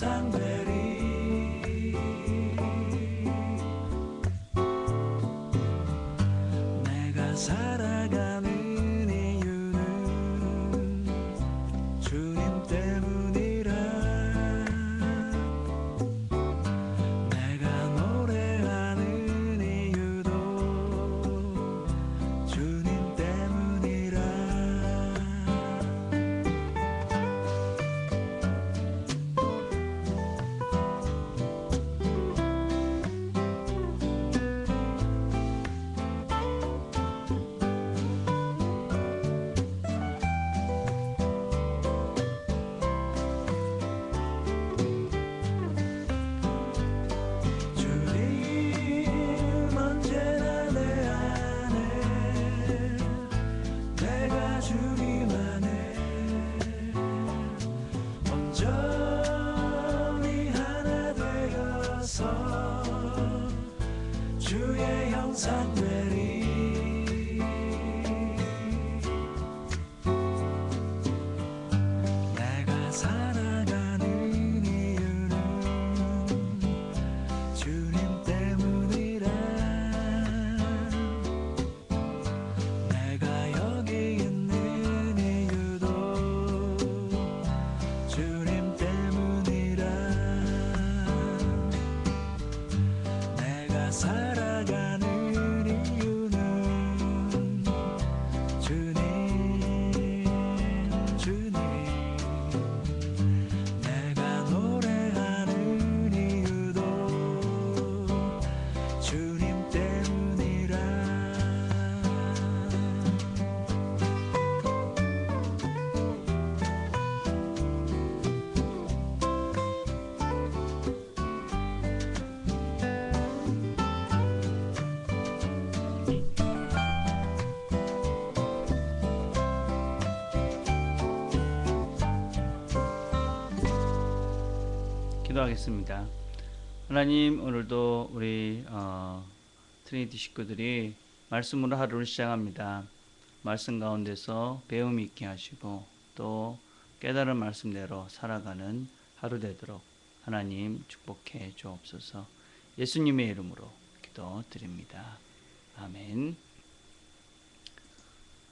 주 기도하겠습니다. 하나님 오늘도 우리 어, 트리니티 식구들이 말씀으로 하루를 시작합니다. 말씀 가운데서 배움 있게 하시고 또 깨달은 말씀대로 살아가는 하루 되도록 하나님 축복해 주옵소서. 예수님의 이름으로 기도드립니다. 아멘.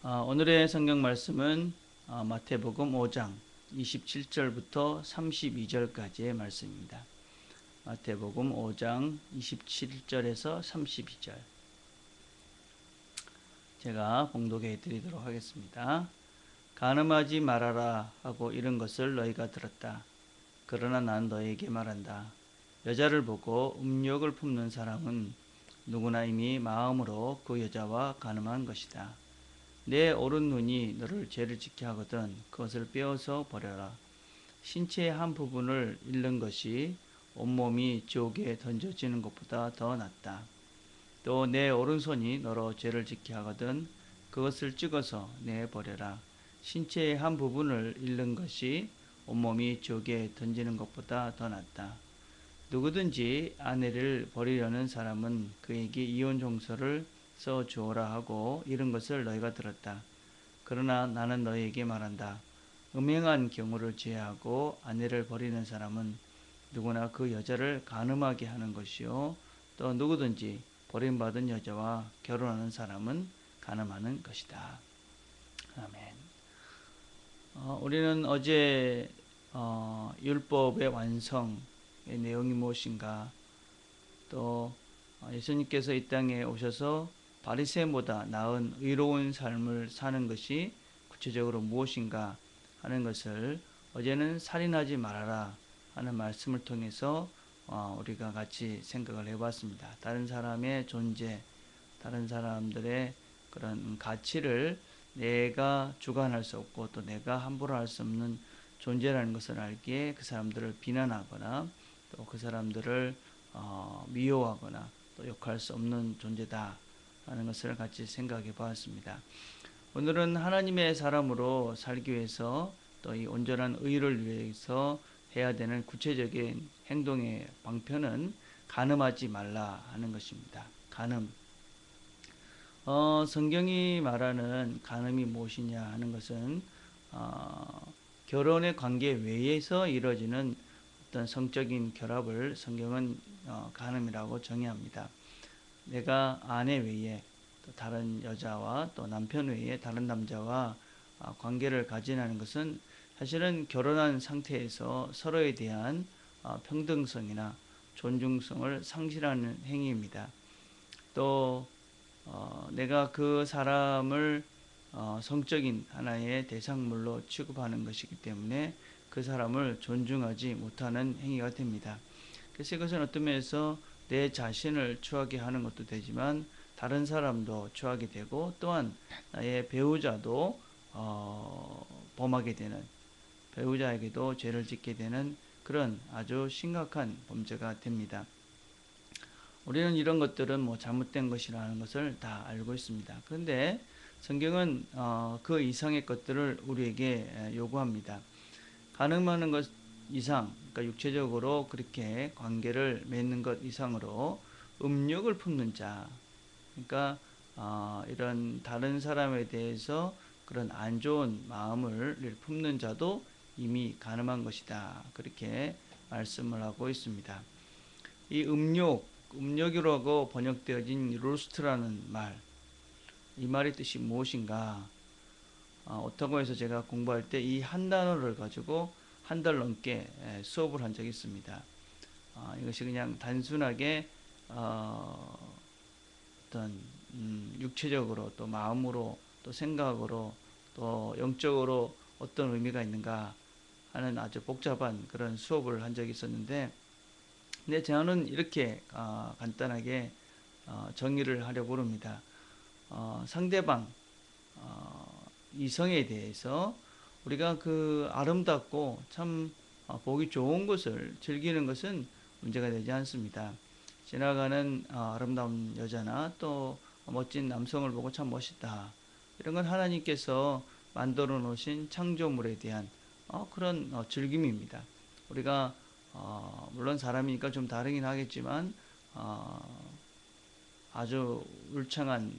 아, 오늘의 성경 말씀은 아, 마태복음 5장 27절부터 32절까지의 말씀입니다. 마태복음 5장 27절에서 32절. 제가 봉독해 드리도록 하겠습니다. 가늠하지 말아라 하고 이런 것을 너희가 들었다. 그러나 난 너희에게 말한다. 여자를 보고 음욕을 품는 사람은 누구나 이미 마음으로 그 여자와 가늠한 것이다. 내 오른 눈이 너를 죄를 짓게 하거든 그것을 빼어서 버려라. 신체의 한 부분을 잃는 것이 온몸이 지옥에 던져지는 것보다 더 낫다. 또 내 오른손이 너로 죄를 짓게 하거든 그것을 찍어서 내버려라. 신체의 한 부분을 잃는 것이 온몸이 지옥에 던지는 것보다 더 낫다. 누구든지 아내를 버리려는 사람은 그에게 이혼 종서를 써 주오라 하고 이런 것을 너희가 들었다. 그러나 나는 너희에게 말한다. 음행한 경우를 제하고 아내를 버리는 사람은 누구나 그 여자를 간음하게 하는 것이요 또 누구든지 버림받은 여자와 결혼하는 사람은 간음하는 것이다. 아멘. 어, 우리는 어제 어, 율법의 완성의 내용이 무엇인가 또 어, 예수님께서 이 땅에 오셔서 바리새인보다 나은 의로운 삶을 사는 것이 구체적으로 무엇인가 하는 것을 어제는 살인하지 말아라 하는 말씀을 통해서 어, 우리가 같이 생각을 해봤습니다. 다른 사람의 존재, 다른 사람들의 그런 가치를 내가 주관할 수 없고 또 내가 함부로 할 수 없는 존재라는 것을 알기에 그 사람들을 비난하거나 또 그 사람들을 어, 미워하거나 또 욕할 수 없는 존재다 하는 것을 같이 생각해 보았습니다. 오늘은 하나님의 사람으로 살기 위해서 또 이 온전한 의를 위해서 해야 되는 구체적인 행동의 방편은 간음하지 말라 하는 것입니다. 간음. 어, 성경이 말하는 간음이 무엇이냐 하는 것은 어, 결혼의 관계 외에서 이루어지는 어떤 성적인 결합을 성경은 어, 간음이라고 정의합니다. 내가 아내 외에 또 다른 여자와 또 남편 외에 다른 남자와 아, 관계를 가지는 것은 사실은 결혼한 상태에서 서로에 대한 어, 평등성이나 존중성을 상실하는 행위입니다. 또 어, 내가 그 사람을 어, 성적인 하나의 대상물로 취급하는 것이기 때문에 그 사람을 존중하지 못하는 행위가 됩니다. 그래서 이것은 어떤 면에서 내 자신을 추하게 하는 것도 되지만 다른 사람도 추하게 되고 또한 나의 배우자도 어, 범하게 되는 배우자에게도 죄를 짓게 되는 그런 아주 심각한 범죄가 됩니다. 우리는 이런 것들은 뭐 잘못된 것이라는 것을 다 알고 있습니다. 그런데 성경은 어, 그 이상의 것들을 우리에게 요구합니다. 가능한 것 이상, 그러니까 육체적으로 그렇게 관계를 맺는 것 이상으로 음욕을 품는 자, 그러니까 어, 이런 다른 사람에 대해서 그런 안 좋은 마음을 품는 자도 이미 가늠한 것이다. 그렇게 말씀을 하고 있습니다. 이 음욕, 음욕이라고 번역되어진 루스트라는 말, 이 말의 뜻이 무엇인가? 어, 오타고에서 제가 공부할 때 이 한 단어를 가지고 한 달 넘게 에, 수업을 한 적이 있습니다. 어, 이것이 그냥 단순하게 어, 어떤 음, 육체적으로 또 마음으로 또 생각으로 또 영적으로 어떤 의미가 있는가 하는 아주 복잡한 그런 수업을 한 적이 있었는데 근데 저는 이렇게 어, 간단하게 어, 정의를 하려고 합니다. 어, 상대방 어, 이성에 대해서 우리가 그 아름답고 참 어, 보기 좋은 것을 즐기는 것은 문제가 되지 않습니다. 지나가는 어, 아름다운 여자나 또 멋진 남성을 보고 참 멋있다. 이런 건 하나님께서 만들어 놓으신 창조물에 대한 어, 그런 어, 즐김입니다. 우리가 어, 물론 사람이니까 좀 다르긴 하겠지만 어, 아주 울창한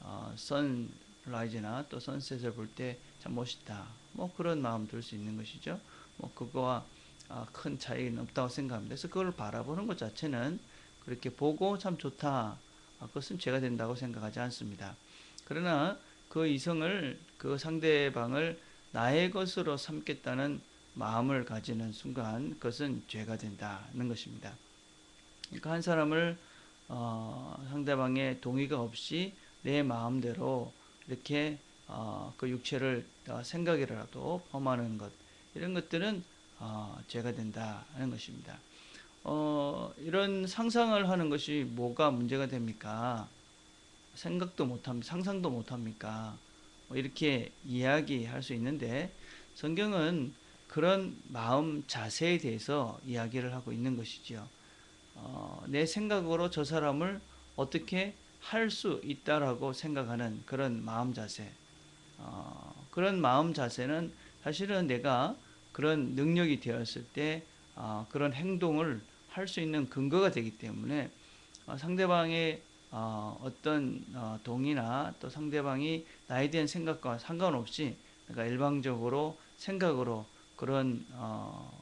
어, 선라이즈나 또 선셋을 볼때 참 멋있다. 뭐 그런 마음 들 수 있는 것이죠. 뭐 그거와 아, 큰 차이는 없다고 생각합니다. 그래서 그걸 바라보는 것 자체는 그렇게 보고 참 좋다. 아, 그것은 죄가 된다고 생각하지 않습니다. 그러나 그 이성을 그 상대방을 나의 것으로 삼겠다는 마음을 가지는 순간 그것은 죄가 된다는 것입니다. 그러니까 한 사람을 어, 상대방의 동의가 없이 내 마음대로 이렇게 어, 그 육체를 어, 생각이라도 범하는 것 이런 것들은 어, 죄가 된다는 것입니다. 어, 이런 상상을 하는 것이 뭐가 문제가 됩니까? 생각도 못합니다. 상상도 못합니까? 뭐 이렇게 이야기할 수 있는데 성경은 그런 마음 자세에 대해서 이야기를 하고 있는 것이지요. 어, 내 생각으로 저 사람을 어떻게 할 수 있다라고 생각하는 그런 마음 자세. 어, 그런 마음 자세는 사실은 내가 그런 능력이 되었을 때 어, 그런 행동을 할 수 있는 근거가 되기 때문에 어, 상대방의 어, 어떤 어, 동의나 또 상대방이 나에 대한 생각과 상관없이 내가 일방적으로 생각으로 그런 어,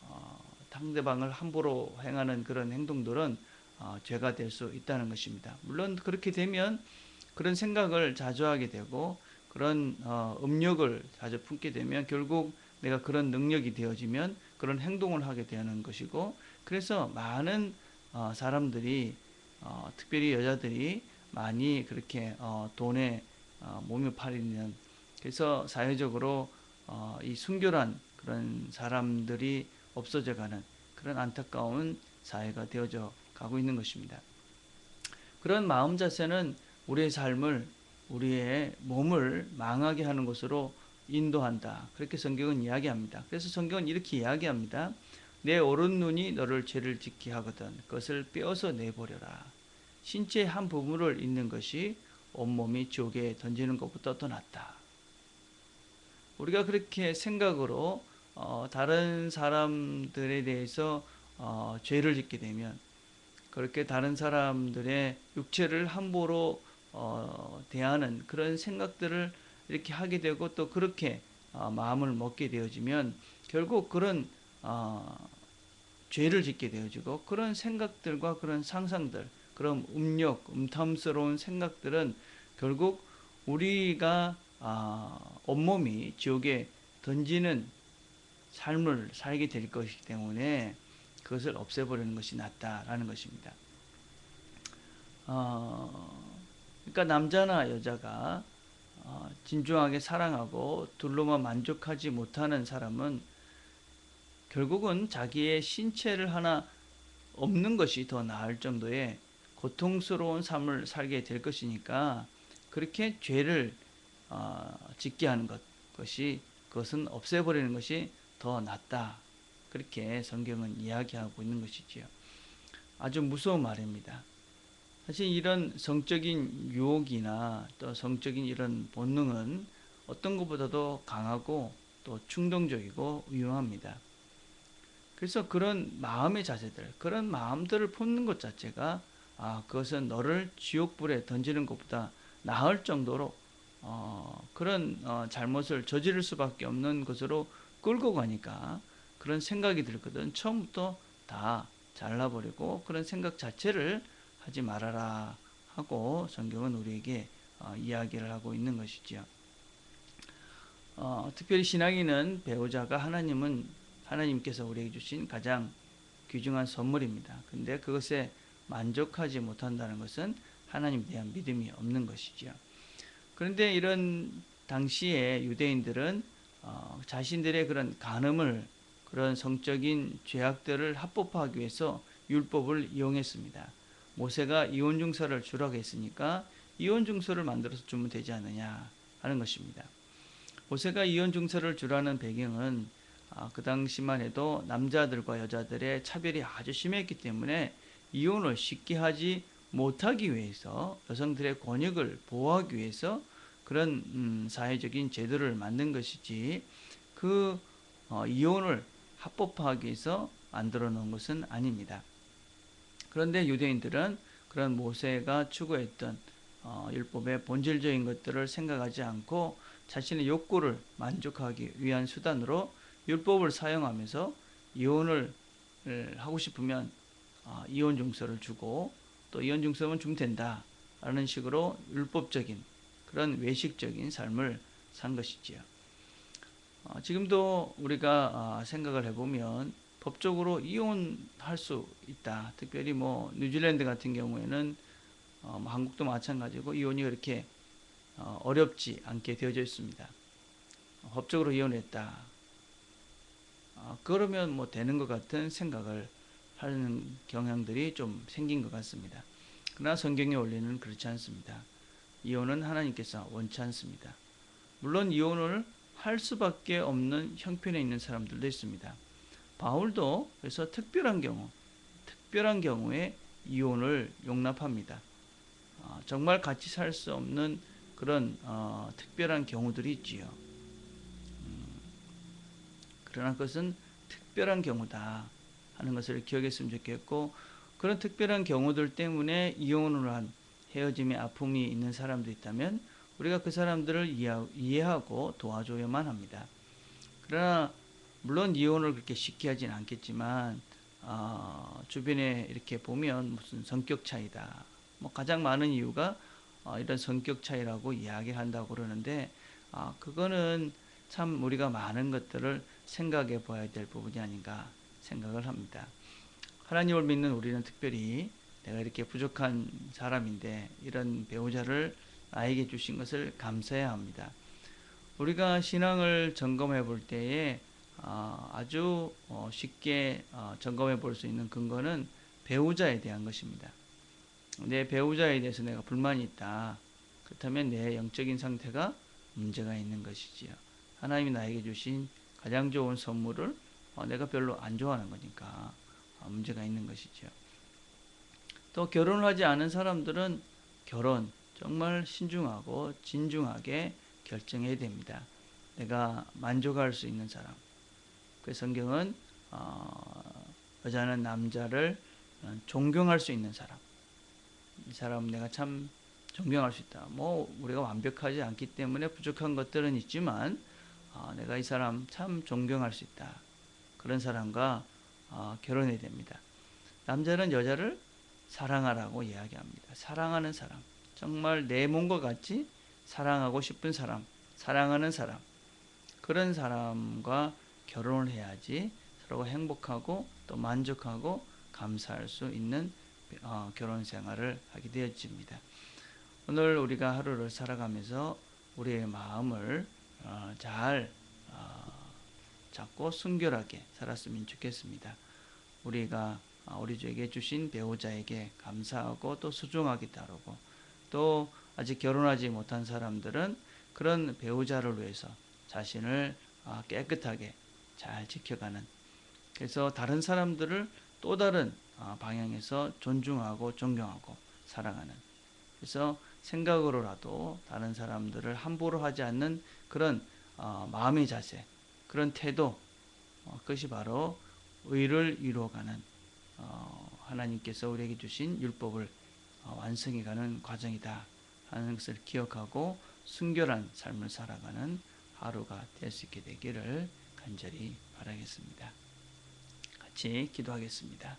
어, 상대방을 함부로 행하는 그런 행동들은 어, 죄가 될 수 있다는 것입니다. 물론 그렇게 되면 그런 생각을 자주 하게 되고 그런 어, 음욕을 자주 품게 되면 결국 내가 그런 능력이 되어지면 그런 행동을 하게 되는 것이고 그래서 많은 어, 사람들이 어, 특별히 여자들이 많이 그렇게 어, 돈에 어, 몸을 팔리는 그래서 사회적으로 어, 이 순결한 그런 사람들이 없어져가는 그런 안타까운 사회가 되어져 가고 있는 것입니다. 그런 마음 자세는 우리의 삶을 우리의 몸을 망하게 하는 것으로 인도한다. 그렇게 성경은 이야기합니다. 그래서 성경은 이렇게 이야기합니다. 내 오른 눈이 너를 죄를 짓게 하거든 그것을 빼어서 내버려라. 신체의 한 부분을 잊는 것이 온몸이 지옥에 던지는 것보다 더 낫다. 우리가 그렇게 생각으로 어, 다른 사람들에 대해서 어, 죄를 짓게 되면 그렇게 다른 사람들의 육체를 함부로 어, 대하는 그런 생각들을 이렇게 하게 되고 또 그렇게 어, 마음을 먹게 되어지면 결국 그런 어, 죄를 짓게 되어지고 그런 생각들과 그런 상상들, 그런 음욕, 음탐스러운 생각들은 결국 우리가 아, 온몸이 지옥에 던지는 삶을 살게 될 것이기 때문에 그것을 없애버리는 것이 낫다라는 것입니다. 어, 그러니까 남자나 여자가 어, 진중하게 사랑하고 둘로만 만족하지 못하는 사람은 결국은 자기의 신체를 하나 없는 것이 더 나을 정도의 고통스러운 삶을 살게 될 것이니까 그렇게 죄를 어, 짓게 하는 것, 것이 그것은 없애버리는 것이 더 낫다. 그렇게 성경은 이야기하고 있는 것이지요. 아주 무서운 말입니다. 사실 이런 성적인 유혹이나 또 성적인 이런 본능은 어떤 것보다도 강하고 또 충동적이고 위험합니다. 그래서 그런 마음의 자세들, 그런 마음들을 품는 것 자체가 아, 그것은 너를 지옥불에 던지는 것보다 나을 정도로 어, 그런 어, 잘못을 저지를 수밖에 없는 것으로 끌고 가니까 그런 생각이 들거든. 처음부터 다 잘라버리고 그런 생각 자체를 하지 말아라 하고 성경은 우리에게 어, 이야기를 하고 있는 것이지요. 어, 특별히 신앙인은 배우자가 하나님은 하나님께서 우리에게 주신 가장 귀중한 선물입니다. 근데 그것에 만족하지 못한다는 것은 하나님에 대한 믿음이 없는 것이지요. 그런데 이런 당시에 유대인들은 어, 자신들의 그런 간음을 그런 성적인 죄악들을 합법화하기 위해서 율법을 이용했습니다. 모세가 이혼 증서를 주라고 했으니까 이혼 증서를 만들어서 주면 되지 않느냐 하는 것입니다. 모세가 이혼 증서를 주라는 배경은 아, 그 당시만 해도 남자들과 여자들의 차별이 아주 심했기 때문에 이혼을 쉽게 하지 못하기 위해서 여성들의 권익을 보호하기 위해서 그런 음, 사회적인 제도를 만든 것이지 그 어, 이혼을 합법화하기 위해서 만들어 놓은 것은 아닙니다. 그런데 유대인들은 그런 모세가 추구했던 어, 율법의 본질적인 것들을 생각하지 않고 자신의 욕구를 만족하기 위한 수단으로 율법을 사용하면서 이혼을 하고 싶으면 어, 이혼 증서를 주고 또 이혼 증서만 주면 된다라는 식으로 율법적인 그런 외식적인 삶을 산 것이지요. 어, 지금도 우리가 어, 생각을 해보면 법적으로 이혼할 수 있다. 특별히 뭐 뉴질랜드 같은 경우에는 어, 뭐 한국도 마찬가지고 이혼이 그렇게 어, 어렵지 않게 되어져 있습니다. 법적으로 이혼했다. 어, 그러면 뭐 되는 것 같은 생각을 하는 경향들이 좀 생긴 것 같습니다. 그러나 성경의 원리는 그렇지 않습니다. 이혼은 하나님께서 원치 않습니다. 물론 이혼을 할 수밖에 없는 형편에 있는 사람들도 있습니다. 바울도 그래서 특별한 경우, 특별한 경우에 이혼을 용납합니다. 어, 정말 같이 살 수 없는 그런 어, 특별한 경우들이 있지요. 음, 그러나 그것은 특별한 경우다 하는 것을 기억했으면 좋겠고 그런 특별한 경우들 때문에 이혼을 한 헤어짐의 아픔이 있는 사람도 있다면 우리가 그 사람들을 이해하고 도와줘야만 합니다. 그러나 물론 이혼을 그렇게 쉽게 하진 않겠지만 어, 주변에 이렇게 보면 무슨 성격 차이다. 뭐 가장 많은 이유가 어, 이런 성격 차이라고 이야기를 한다고 그러는데 어, 그거는 참 우리가 많은 것들을 생각해 봐야 될 부분이 아닌가 생각을 합니다. 하나님을 믿는 우리는 특별히 내가 이렇게 부족한 사람인데 이런 배우자를 나에게 주신 것을 감사해야 합니다. 우리가 신앙을 점검해 볼 때에 어, 아주 어, 쉽게 어, 점검해 볼 수 있는 근거는 배우자에 대한 것입니다. 내 배우자에 대해서 내가 불만이 있다. 그렇다면 내 영적인 상태가 문제가 있는 것이지요. 하나님이 나에게 주신 가장 좋은 선물을 내가 별로 안 좋아하는 거니까 문제가 있는 것이죠. 또 결혼을 하지 않은 사람들은 결혼 정말 신중하고 진중하게 결정해야 됩니다. 내가 만족할 수 있는 사람. 그 성경은 어, 여자는 남자를 존경할 수 있는 사람. 이 사람 내가 참 존경할 수 있다. 뭐 우리가 완벽하지 않기 때문에 부족한 것들은 있지만 아, 내가 이 사람 참 존경할 수 있다. 그런 사람과 아, 결혼해야 됩니다. 남자는 여자를 사랑하라고 이야기합니다. 사랑하는 사람, 정말 내 몸과 같이 사랑하고 싶은 사람, 사랑하는 사람, 그런 사람과 결혼을 해야지 서로 행복하고 또 만족하고 감사할 수 있는 어, 결혼 생활을 하게 되어집니다. 오늘 우리가 하루를 살아가면서 우리의 마음을 어, 잘 어, 잡고 순결하게 살았으면 좋겠습니다. 우리가 어, 우리 주에게 주신 배우자에게 감사하고 또 소중하게 다루고 또 아직 결혼하지 못한 사람들은 그런 배우자를 위해서 자신을 아, 깨끗하게 잘 지켜가는. 그래서 다른 사람들을 또 다른 아, 방향에서 존중하고 존경하고 사랑하는. 그래서 생각으로라도 다른 사람들을 함부로 하지 않는 그런 어, 마음의 자세 그런 태도 어, 그것이 바로 의를 이루어가는 어, 하나님께서 우리에게 주신 율법을 어, 완성해가는 과정이다 하는 것을 기억하고 순결한 삶을 살아가는 하루가 될 수 있게 되기를 간절히 바라겠습니다. 같이 기도하겠습니다.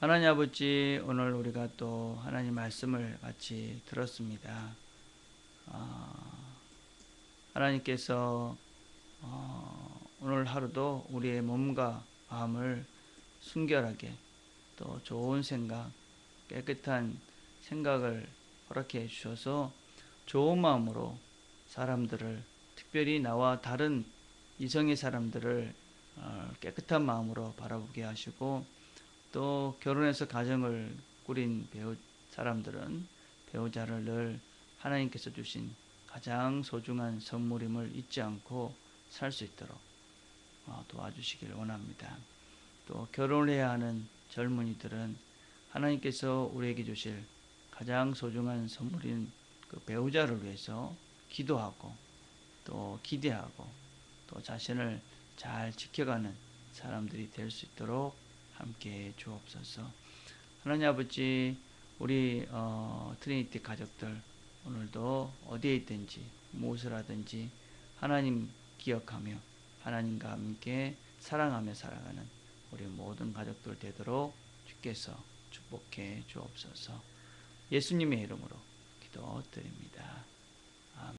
하나님 아버지 오늘 우리가 또 하나님 말씀을 같이 들었습니다. 아, 하나님께서 어, 오늘 하루도 우리의 몸과 마음을 순결하게 또 좋은 생각, 깨끗한 생각을 허락해 주셔서 좋은 마음으로 사람들을 특별히 나와 다른 이성의 사람들을 어, 깨끗한 마음으로 바라보게 하시고 또 결혼해서 가정을 꾸린 배우 사람들은 배우자를 늘 하나님께서 주신 가장 소중한 선물임을 잊지 않고 살 수 있도록 어, 도와주시길 원합니다. 또 결혼을 해야 하는 젊은이들은 하나님께서 우리에게 주실 가장 소중한 선물인 그 배우자를 위해서 기도하고 또 기대하고 또 자신을 잘 지켜가는 사람들이 될 수 있도록 함께 주옵소서. 하나님 아버지 우리 어, 트리니티 가족들 오늘도 어디에 있든지 무엇을 하든지 하나님 기억하며 하나님과 함께 사랑하며 살아가는 우리 모든 가족들 되도록 주께서 축복해 주옵소서. 예수님의 이름으로 기도드립니다.